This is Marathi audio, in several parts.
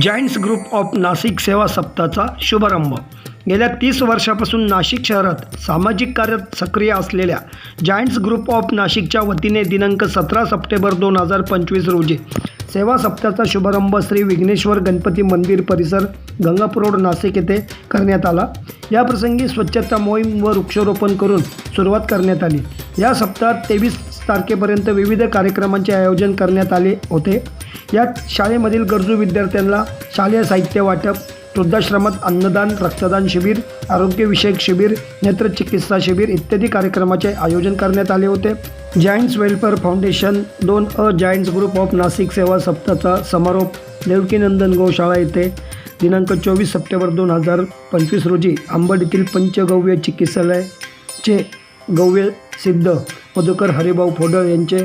जायंट्स ग्रुप ऑफ नाशिक सेवा सप्ताहाचा शुभारंभ गेल्या तीस वर्षापासून नाशिक शहरात सामाजिक कार्यात सक्रिय असलेल्या जायंट्स ग्रुप ऑफ नाशिकच्या वतीने दिनांक सतरा सप्टेंबर दोन हजार पंचवीस रोजी सेवा सप्ताहाचा शुभारंभ श्री विघ्नेश्वर गणपती मंदिर परिसर गंगापूर रोड नाशिक येथे करण्यात आला. या प्रसंगी स्वच्छता मोहीम व वृक्षारोपण करून सुरुवात करण्यात आली. या सप्ताहात तेवीस तारखेपर्यंत विविध कार्यक्रमांचे आयोजन करण्यात आले होते. यात शाळेमधील गरजू विद्यार्थ्यांना शालेय साहित्य वाटप वृद्धाश्रमात अन्नदान रक्तदान शिबिर आरोग्यविषयक शिबिर नेत्रचिकित्सा शिबिर इत्यादी कार्यक्रमाचे आयोजन करण्यात आले होते. जायंट्स वेलफेअर फाउंडेशन दोन अ जायंट्स ग्रुप ऑफ नाशिक सेवा सप्ताहाचा समारोप देवकीनंदन गोशाळा येथे दिनांक चोवीस सप्टेंबर दोन हजार पंचवीस रोजी आंबड येथील पंचगव्य चिकित्सालयाचे गव्य सिद्ध मधुकर हरिभाऊ फोडळ यांचे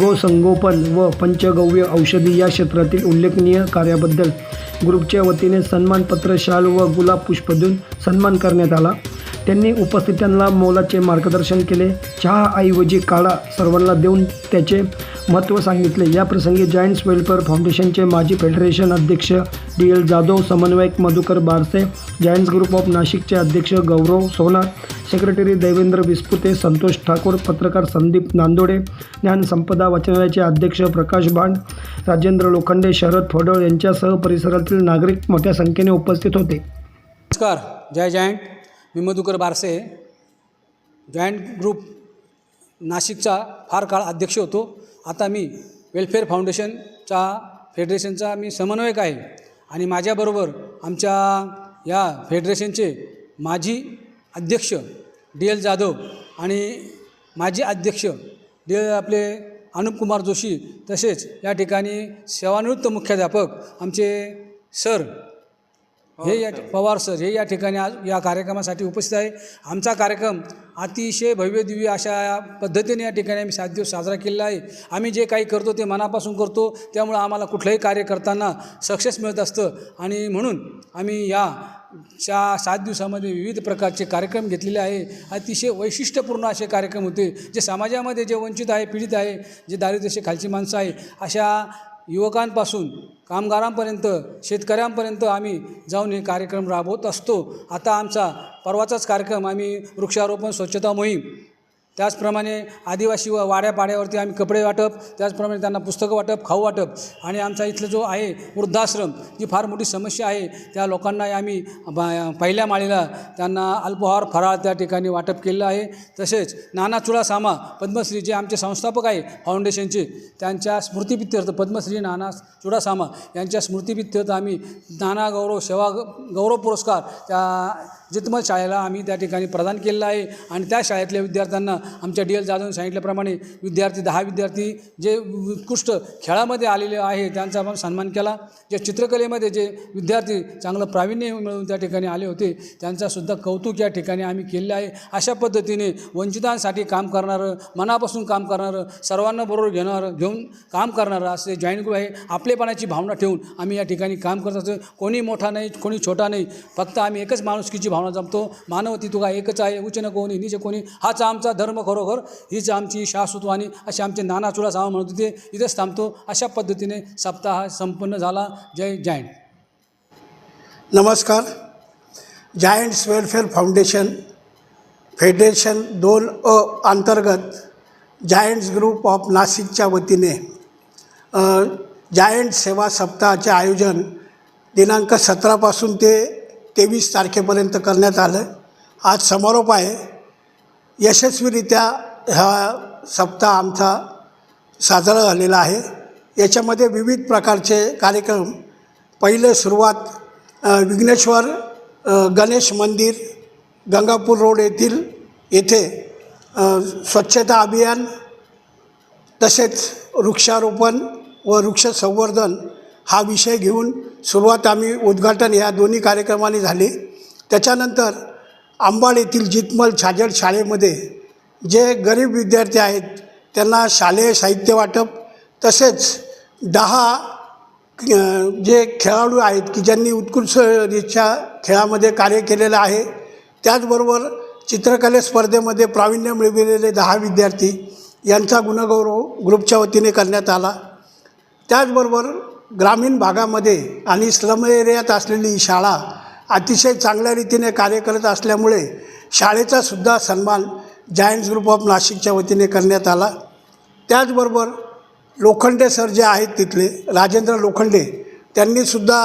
गोसंगोपन व पंचगव्य औषधी या क्षेत्रातील उल्लेखनीय कार्याबद्दल ग्रुपच्या वतीने सन्मानपत्र शाल व गुलाब पुष्प देऊन सन्मान करण्यात आला. त्यांनी उपस्थितांना मोलाचे मार्गदर्शन केले. चहा ऐवजी सर्वांना देऊन त्याचे महत्त्व सांगितले. या प्रसंगी जायंट्स वेलफेअर फाउंडेशनचे माजी फेडरेशन अध्यक्ष डी एल जाधव समन्वयक मधुकर बारसे जायंट्स ग्रुप ऑफ नाशिकचे अध्यक्ष गौरव सोनार सेक्रेटरी देवेंद्र विस्पुते संतोष ठाकूर पत्रकार संदीप नांदोडे ज्ञानसंपदा वाचनालयाचे अध्यक्ष प्रकाश बांड राजेंद्र लोखंडे शरद फडळ यांच्यासह परिसरातील नागरिक मोठ्या संख्येने उपस्थित होते. नमस्कार. जय जॉईंट मी मधुकर बारसे जॉईंट ग्रुप नाशिकचा फार काळ अध्यक्ष होतो. आता मी वेलफेअर फाउंडेशनचा फेडरेशनचा मी समन्वयक आहे. आणि माझ्याबरोबर आमच्या या फेडरेशनचे माजी अध्यक्ष डी एल जाधव आणि माजी अध्यक्ष डी एल आपले अनुपकुमार जोशी तसेच या ठिकाणी सेवानिवृत्त मुख्याध्यापक आमचे सर हे या पवार सर हे या ठिकाणी आज या कार्यक्रमासाठी उपस्थित आहे. आमचा कार्यक्रम अतिशय भव्य दिव्य अशा पद्धतीने या ठिकाणी आम्ही सात दिवस साजरा केलेला आहे. आम्ही जे काही करतो ते मनापासून करतो. त्यामुळं आम्हाला कुठलंही कार्य करताना सक्सेस मिळत असतं. आणि म्हणून आम्ही या च्या सात दिवसामध्ये विविध प्रकारचे कार्यक्रम घेतलेले आहे. अतिशय वैशिष्ट्यपूर्ण असे कार्यक्रम होते. जे समाजामध्ये जे वंचित आहे पीडित आहे जे दारिद्र्यशी खालची माणसं आहे अशा युवकांपासून कामगारांपर्यंत शेतकऱ्यांपर्यंत आम्ही जाऊन हे कार्यक्रम राबवत असतो. आता आमचा परवाचाच कार्यक्रम आम्ही वृक्षारोपण स्वच्छता मोहीम त्याचप्रमाणे आदिवासी व वाड्यापाड्यावरती आम्ही कपडे वाटप त्याचप्रमाणे त्यांना पुस्तकं वाटप खाऊ वाटप आणि आमचा इथलं जो आहे वृद्धाश्रम जी फार मोठी समस्या आहे त्या लोकांना आम्ही बा- पहिल्या माळीला त्यांना अल्पहार फराळ त्या ठिकाणी वाटप केलेलं आहे. तसेच नाना चुडासामा पद्मश्री जे आमचे संस्थापक आहे फाउंडेशनचे त्यांच्या स्मृतिपित्यर्थ पद्मश्री नाना चुडासामा यांच्या स्मृतिपित्यर्थ आम्ही नाना गौरव सेवा ग- गौरव पुरस्कार त्या जितमत शाळेला आम्ही त्या ठिकाणी प्रदान केलेलं आहे आणि त्या शाळेतल्या विद्यार्थ्यांना आमच्या डी एल जाधवने सांगितल्याप्रमाणे विद्यार्थी दहा विद्यार्थी जे उत्कृष्ट खेळामध्ये आलेले आहे त्यांचा आपण सन्मान केला. जे चित्रकलेमध्ये जे विद्यार्थी चांगलं प्रावीण्य मिळवून त्या ठिकाणी आले होते त्यांचासुद्धा कौतुक या ठिकाणी आम्ही केलेलं आहे. अशा पद्धतीने वंचितांसाठी काम करणारं मनापासून काम करणारं सर्वांना बरोबर घेणारं घेऊन काम करणारं असे जॉईन ग्रुप आहे आपलेपणाची भावना ठेवून आम्ही या ठिकाणी काम करत असतो. कोणी मोठा नाही कोणी छोटा नाही फक्त आम्ही एकच माणुसकीची भावना जमतो. मानवती तुका एकच आहे उच्च न कोणी निच कोणी. हाच आमचा धर्म खरोखर. हीच आमची शाश्वतवाणी असे आमचे नाना चुडा सामा म्हणत होते. इथेच थांबतो. अशा पद्धतीने सप्ताह संपन्न झाला. जय जायंट नमस्कार. जायंट्स वेलफेअर फाउंडेशन फेडरेशन दोन अ अंतर्गत जायंट्स ग्रुप ऑफ नाशिकच्या वतीने जायंट सेवा सप्ताहाचे आयोजन दिनांक सतरापासून ते तेवीस तारखेपर्यंत करण्यात आलं. आज समारोप आहे. यशस्वीरित्या हा सप्ताह आमचा साजरा झालेला आहे. याच्यामध्ये विविध प्रकारचे कार्यक्रम. पहिले सुरुवात विघ्नेश्वर गणेश मंदिर गंगापूर रोड येथील येथे स्वच्छता अभियान तसेच वृक्षारोपण व वृक्ष संवर्धन हा विषय घेऊन सुरुवात आम्ही उद्घाटन या दोन्ही कार्यक्रमाने झाले. त्याच्यानंतर आंबाड येथील जितमल छाजड शाळेमध्ये जे गरीब विद्यार्थी आहेत त्यांना शालेय साहित्य वाटप तसेच दहा जे खेळाडू आहेत की ज्यांनी उत्कृष्टरीच्या खेळामध्ये कार्य केलेलं आहे त्याचबरोबर चित्रकले स्पर्धेमध्ये प्रावीण्य मिळविलेले दहा विद्यार्थी यांचा गुणगौरव ग्रुपच्या वतीने करण्यात आला. त्याचबरोबर ग्रामीण भागामध्ये आणि स्लम एरियात असलेली ही शाळा अतिशय चांगल्या रीतीने कार्य करत असल्यामुळे शाळेचा सुद्धा सन्मान जायंट्स ग्रुप ऑफ नाशिकच्या वतीने करण्यात आला. त्याचबरोबर लोखंडे सर जे आहेत तिथले राजेंद्र लोखंडे त्यांनीसुद्धा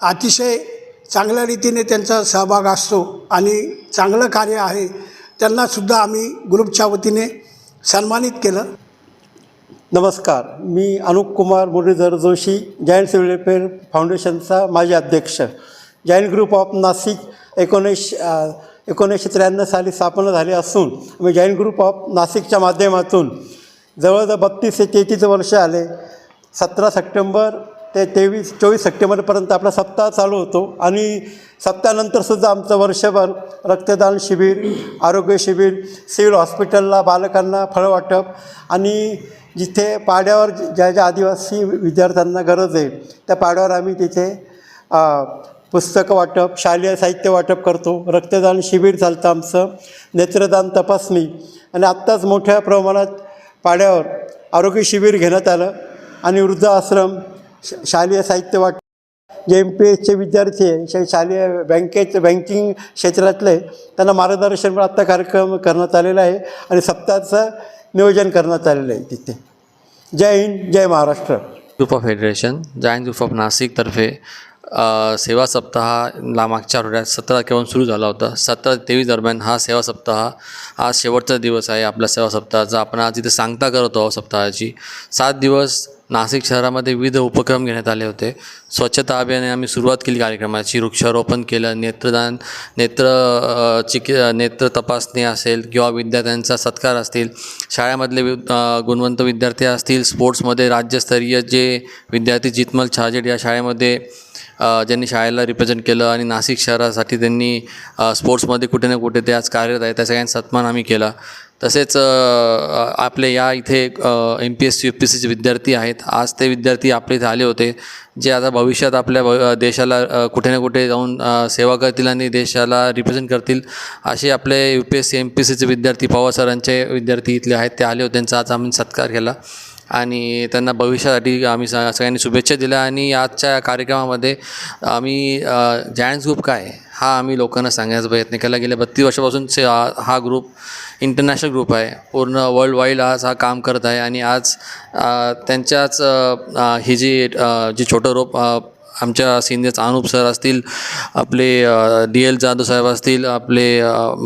अतिशय चांगल्या रीतीने त्यांचा सहभाग असतो आणि चांगलं कार्य आहे. त्यांनासुद्धा आम्ही ग्रुपच्या वतीने सन्मानित केलं. नमस्कार मी अनुप कुमार मुरलीधर जोशी जैन वेलफेअर फाउंडेशनचा माजी अध्यक्ष. जैन ग्रुप ऑफ नाशिक एकोणीस एकोणीसशे त्र्याण्णव साली स्थापना झाली असून आम्ही जैन ग्रुप ऑफ नाशिकच्या माध्यमातून जवळजवळ बत्तीस ते तेहतीस वर्ष आले. सतरा सप्टेंबर ते तेवीस चोवीस सप्टेंबरपर्यंत आपला सप्ताह चालू होतो. आणि सप्ताहानंतरसुद्धा आमचं वर्षभर रक्तदान शिबिर आरोग्य शिबिर सिव्हिल हॉस्पिटलला बालकांना फळं वाटप आणि जिथे पाड्यावर ज्या ज्या आदिवासी विद्यार्थ्यांना गरज आहे त्या पाड्यावर आम्ही तिथे पुस्तकं वाटप शालेय साहित्य वाटप करतो. रक्तदान शिबिर चालतं आमचं. नेत्रदान तपासणी. आणि आत्ताच मोठ्या प्रमाणात पाड्यावर आरोग्य शिबिर घेण्यात आलं. आणि वृद्धाश्रम शालेय साहित्य वाट जे एम पी एसचे विद्यार्थी आहे शालेय बँकेचे बँकिंग क्षेत्रातले त्यांना मार्गदर्शन पण आत्ता कार्यक्रम करण्यात आलेला आहे आणि सप्ताहाचं नियोजन करण्यात आलेलं आहे तिथे. जय हिंद जय Maharashtra. Group of federation giant group of नाशिकतर्फे सेवा सप्ताह ला मागच्या आठवड्यात सतरा तारखेपासून सुरू झाला होता. सतरा तेवीस दरम्यान हा सेवा सप्ताह आज शेवटचा दिवस आहे आपल्या सेवा सप्ताहाचा. आपण आज इथे सांगता करत आहोत सप्ताहाची. सात दिवस नाशिक शहरामध्ये विविध उपक्रम घेण्यात आले होते. स्वच्छता अभियाने आम्ही सुरुवात केली कार्यक्रमाची. वृक्षारोपण केलं नेत्रदान नेत्र अ, चिकि नेत्र तपासणी असेल किंवा विद्यार्थ्यांचा सत्कार असतील. शाळेमधले वि गुणवंत विद्यार्थी असतील. स्पोर्ट्समध्ये राज्यस्तरीय जे विद्यार्थी जितमल छाजेड या शाळेमध्ये ज्यांनी शाळेला रिप्रेझेंट केलं आणि नाशिक शहरासाठी त्यांनी स्पोर्ट्समध्ये कुठे ना कुठे ते आज कार्यरत आहे त्या सगळ्यांचा सन्मान आम्ही केला. तसेच आपले या इथे M P S C U P सीचे विद्यार्थी आहेत. आज ते विद्यार्थी आपल्या इथे आले होते जे आता भविष्यात आपल्या देशाला कुठे ना कुठे जाऊन सेवा करतील आणि देशाला रिप्रेझेंट करतील. असे आपले U P S C M P सीचे विद्यार्थी पवार सरांचे विद्यार्थी इथले आहेत ते आले होते. त्यांचा आज आम्ही सत्कार केला. आणि त्यांना भविष्यासाठी आम्ही स सगळ्यांनी शुभेच्छा दिल्या आणि आजच्या कार्यक्रमामध्ये आम्ही जायंट्स ग्रुप काय आहे, हा आम्ही लोकांना सांगण्याचा प्रयत्न केला. गेल्या बत्तीस वर्षापासून से हा ग्रुप इंटरनॅशनल ग्रुप आहे. पूर्ण वर्ल्ड वाईड आज हा काम करत आहे आणि आज त्यांच्याच ही जी जी छोटं रोप आमच्या सिनियर्स अनुप सर असतील आपले डी एल जाधव साहेब असतील आपले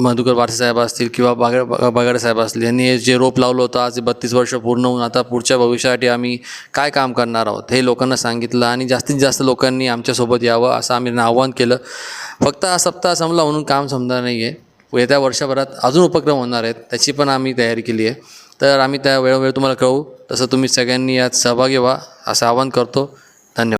मधुकर बारसे साहेब असतील किंवा बागड बगाडे साहेब असतील यांनी हे जे रोप लावलं होतं आज बत्तीस वर्ष पूर्ण होऊन आता पुढच्या भविष्यासाठी आम्ही काय काम करणार आहोत हे लोकांना सांगितलं आणि जास्तीत जास्त लोकांनी आमच्यासोबत यावं असं आम्ही आव्हान केलं. फक्त हा सप्ताह संपला म्हणून काम समजणार नाही आहे येत्या वर्षभरात अजून उपक्रम होणार आहेत त्याची पण आम्ही तयारी केली आहे. तर आम्ही त्या वेळोवेळी तुम्हाला कळवू तसं तुम्ही सगळ्यांनी यात सहभागी व्हा असं आवाहन करतो. धन्यवाद.